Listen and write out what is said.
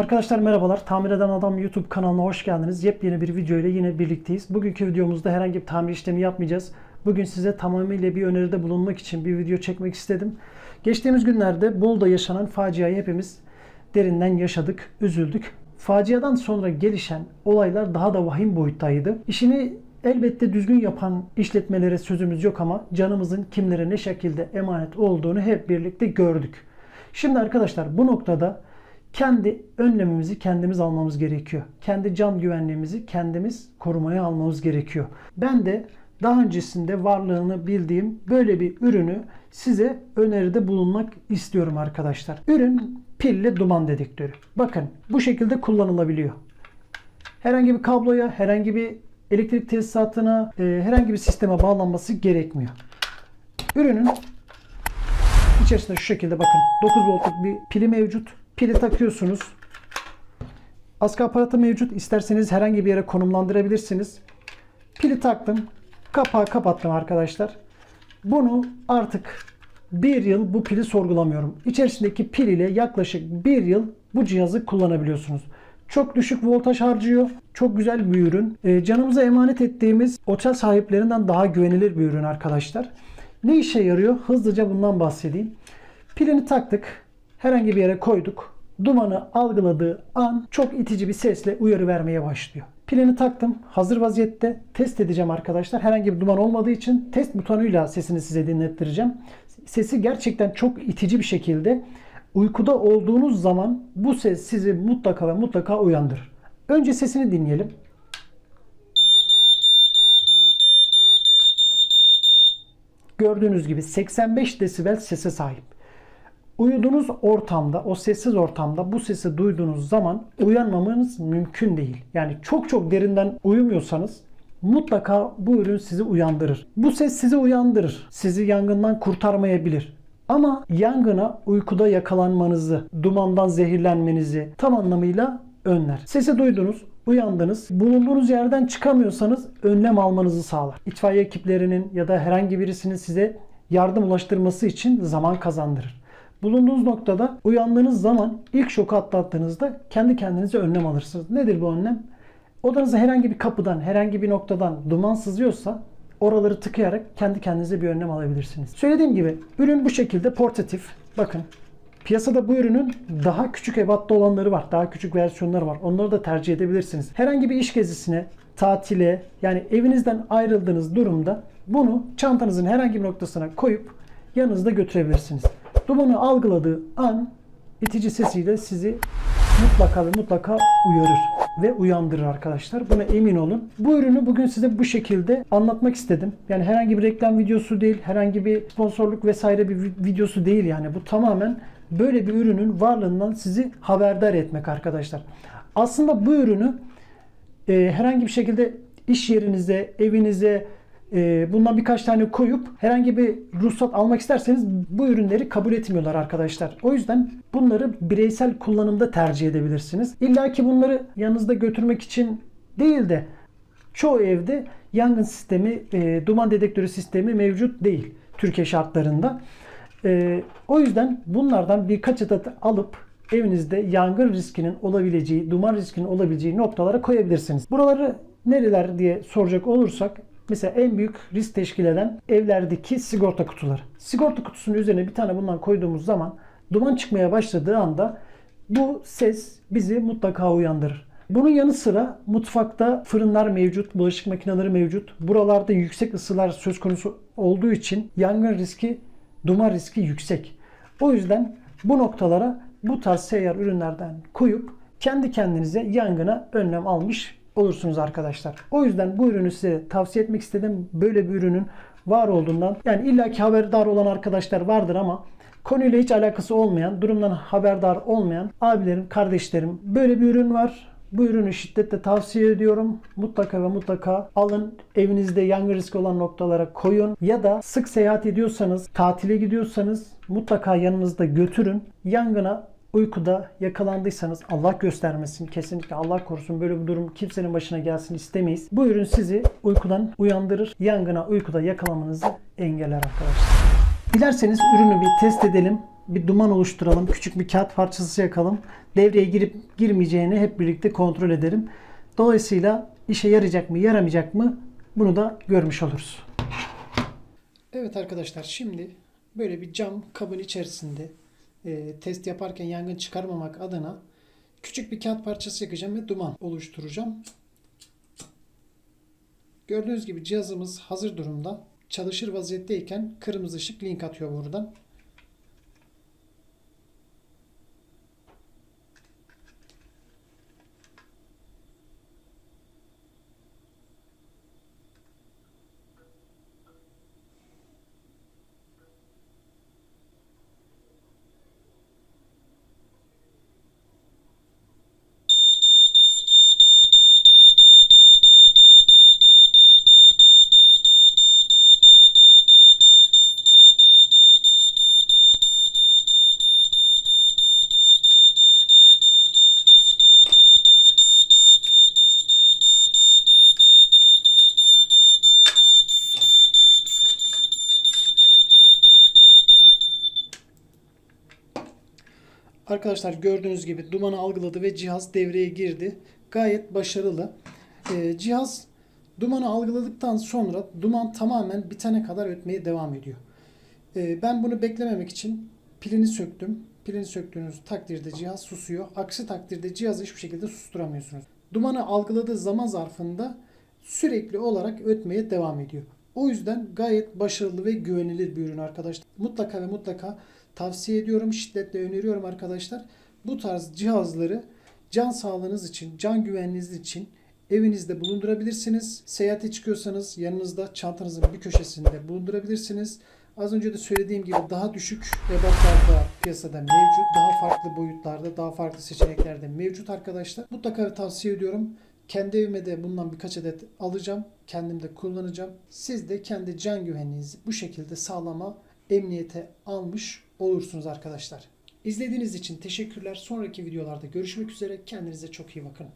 Arkadaşlar merhabalar. Tamir Eden Adam YouTube kanalına hoş geldiniz. Yepyeni bir video ile yine birlikteyiz. Bugünkü videomuzda herhangi bir tamir işlemi yapmayacağız. Bugün size tamamıyla bir öneride bulunmak için bir video çekmek istedim. Geçtiğimiz günlerde Bolu'da yaşanan faciayı hepimiz derinden yaşadık, üzüldük. Faciadan sonra gelişen olaylar daha da vahim boyuttaydı. İşini elbette düzgün yapan işletmelere sözümüz yok ama canımızın kimlere ne şekilde emanet olduğunu hep birlikte gördük. Şimdi arkadaşlar bu noktada kendi önlemimizi kendimiz almamız gerekiyor. Kendi can güvenliğimizi kendimiz korumaya almamız gerekiyor. Ben de daha öncesinde varlığını bildiğim böyle bir ürünü size öneride bulunmak istiyorum arkadaşlar. Ürün pilli duman dedektörü. Bakın bu şekilde kullanılabiliyor. Herhangi bir kabloya, herhangi bir elektrik tesisatına, e, herhangi bir sisteme bağlanması gerekmiyor. Ürünün içerisinde şu şekilde bakın 9 voltluk bir pili mevcut. Pili takıyorsunuz. Askı aparatı mevcut. İsterseniz herhangi bir yere konumlandırabilirsiniz. Pili taktım. Kapağı kapattım arkadaşlar. Bunu artık bir yıl bu pili sorgulamıyorum. İçerisindeki pil ile yaklaşık bir yıl bu cihazı kullanabiliyorsunuz. Çok düşük voltaj harcıyor. Çok güzel bir ürün. E, canımıza emanet ettiğimiz otel sahiplerinden daha güvenilir bir ürün arkadaşlar. Ne işe yarıyor? Hızlıca bundan bahsedeyim. Pilini taktık. Herhangi bir yere koyduk. Dumanı algıladığı an çok itici bir sesle uyarı vermeye başlıyor. Pilini taktım. Hazır vaziyette test edeceğim arkadaşlar. Herhangi bir duman olmadığı için test butonuyla sesini size dinlettireceğim. Sesi gerçekten çok itici bir şekilde uykuda olduğunuz zaman bu ses sizi mutlaka ve mutlaka uyandırır. Önce sesini dinleyelim. Gördüğünüz gibi 85 desibel sese sahip. Uyuduğunuz ortamda, o sessiz ortamda bu sesi duyduğunuz zaman uyanmamanız mümkün değil. Yani çok çok derinden uyumuyorsanız mutlaka bu ürün sizi uyandırır. Bu ses sizi uyandırır. Sizi yangından kurtarmayabilir. Ama yangına uykuda yakalanmanızı, dumandan zehirlenmenizi tam anlamıyla önler. Sesi duydunuz, uyandınız. Bulunduğunuz yerden çıkamıyorsanız önlem almanızı sağlar. İtfaiye ekiplerinin ya da herhangi birisinin size yardım ulaştırması için zaman kazandırır. Bulunduğunuz noktada uyandığınız zaman ilk şoku atlattığınızda kendi kendinize önlem alırsınız. Nedir bu önlem? Odanıza herhangi bir kapıdan, herhangi bir noktadan duman sızıyorsa oraları tıkayarak kendi kendinize bir önlem alabilirsiniz. Söylediğim gibi ürün bu şekilde portatif. Bakın Piyasada bu ürünün daha küçük ebatta olanları var. Daha küçük versiyonları var. Onları da tercih edebilirsiniz. Herhangi bir iş gezisine, tatile yani evinizden ayrıldığınız durumda bunu çantanızın herhangi bir noktasına koyup yanınızda götürebilirsiniz. Dumanı algıladığı an itici sesiyle sizi mutlaka ve mutlaka uyarır ve uyandırır arkadaşlar. Buna emin olun. Bu ürünü bugün size bu şekilde anlatmak istedim. Yani herhangi bir reklam videosu değil, herhangi bir sponsorluk vesaire bir videosu değil yani. Bu tamamen böyle bir ürünün varlığından sizi haberdar etmek arkadaşlar. Aslında bu ürünü e, herhangi bir şekilde iş yerinize, evinize, e, bundan birkaç tane koyup herhangi bir ruhsat almak isterseniz bu ürünleri kabul etmiyorlar arkadaşlar. O yüzden bunları bireysel kullanımda tercih edebilirsiniz. İlla ki bunları yanınızda götürmek için değil de çoğu evde yangın sistemi, e, duman dedektörü sistemi mevcut değil Türkiye şartlarında. E, o yüzden bunlardan birkaç adet alıp evinizde yangın riskinin olabileceği, duman riskinin olabileceği noktalara koyabilirsiniz. Buraları nereler diye soracak olursak Mesela en büyük risk teşkil eden evlerdeki sigorta kutuları. Sigorta kutusunun üzerine bir tane bundan koyduğumuz zaman duman çıkmaya başladığı anda bu ses bizi mutlaka uyandırır. Bunun yanı sıra mutfakta fırınlar mevcut, bulaşık makineleri mevcut. Buralarda yüksek ısılar söz konusu olduğu için yangın riski, duman riski yüksek. O yüzden bu noktalara bu tarz seyyar ürünlerden koyup kendi kendinize yangına önlem almış olursunuz arkadaşlar. O yüzden bu ürünü size tavsiye etmek istedim. Böyle bir ürünün var olduğundan yani illaki haberdar olan arkadaşlar vardır ama konuyla hiç alakası olmayan, durumdan haberdar olmayan abilerim, kardeşlerim böyle bir ürün var. Bu ürünü şiddetle tavsiye ediyorum. Mutlaka ve mutlaka alın. Evinizde yangın riski olan noktalara koyun. Ya da sık seyahat ediyorsanız, tatile gidiyorsanız mutlaka yanınızda götürün. Yangına uykuda yakalandıysanız Allah göstermesin kesinlikle Allah korusun böyle bir durum kimsenin başına gelsin istemeyiz. Bu ürün sizi uykudan uyandırır. Yangına uykuda yakalamanızı engeller arkadaşlar. Dilerseniz ürünü bir test edelim. bir duman oluşturalım. Küçük bir kağıt parçası yakalım. Devreye girip girmeyeceğini hep birlikte kontrol edelim. Dolayısıyla işe yarayacak mı, yaramayacak mı bunu da görmüş oluruz. Evet arkadaşlar şimdi böyle bir cam kabın içerisinde e, test yaparken yangın çıkarmamak adına küçük bir kağıt parçası yakacağım ve duman oluşturacağım. Gördüğünüz gibi cihazımız hazır durumda. Çalışır vaziyetteyken kırmızı ışık link atıyor buradan. Arkadaşlar gördüğünüz gibi dumanı algıladı ve cihaz devreye girdi. Gayet başarılı. Ee, cihaz dumanı algıladıktan sonra duman tamamen bitene kadar ötmeye devam ediyor. Ee, ben bunu beklememek için pilini söktüm. Pilini söktüğünüz takdirde cihaz susuyor. Aksi takdirde cihazı hiçbir şekilde susturamıyorsunuz. Dumanı algıladığı zaman zarfında sürekli olarak ötmeye devam ediyor. O yüzden gayet başarılı ve güvenilir bir ürün arkadaşlar. Mutlaka ve mutlaka tavsiye ediyorum, şiddetle öneriyorum arkadaşlar. Bu tarz cihazları can sağlığınız için, can güvenliğiniz için evinizde bulundurabilirsiniz. Seyahate çıkıyorsanız yanınızda çantanızın bir köşesinde bulundurabilirsiniz. Az önce de söylediğim gibi daha düşük ebatlarda piyasada mevcut. Daha farklı boyutlarda, daha farklı seçeneklerde mevcut arkadaşlar. Mutlaka tavsiye ediyorum. Kendi evime de bundan birkaç adet alacağım. Kendim de kullanacağım. Siz de kendi can güvenliğinizi bu şekilde sağlama, emniyete almış olursunuz arkadaşlar. İzlediğiniz için teşekkürler. Sonraki videolarda görüşmek üzere. Kendinize çok iyi bakın.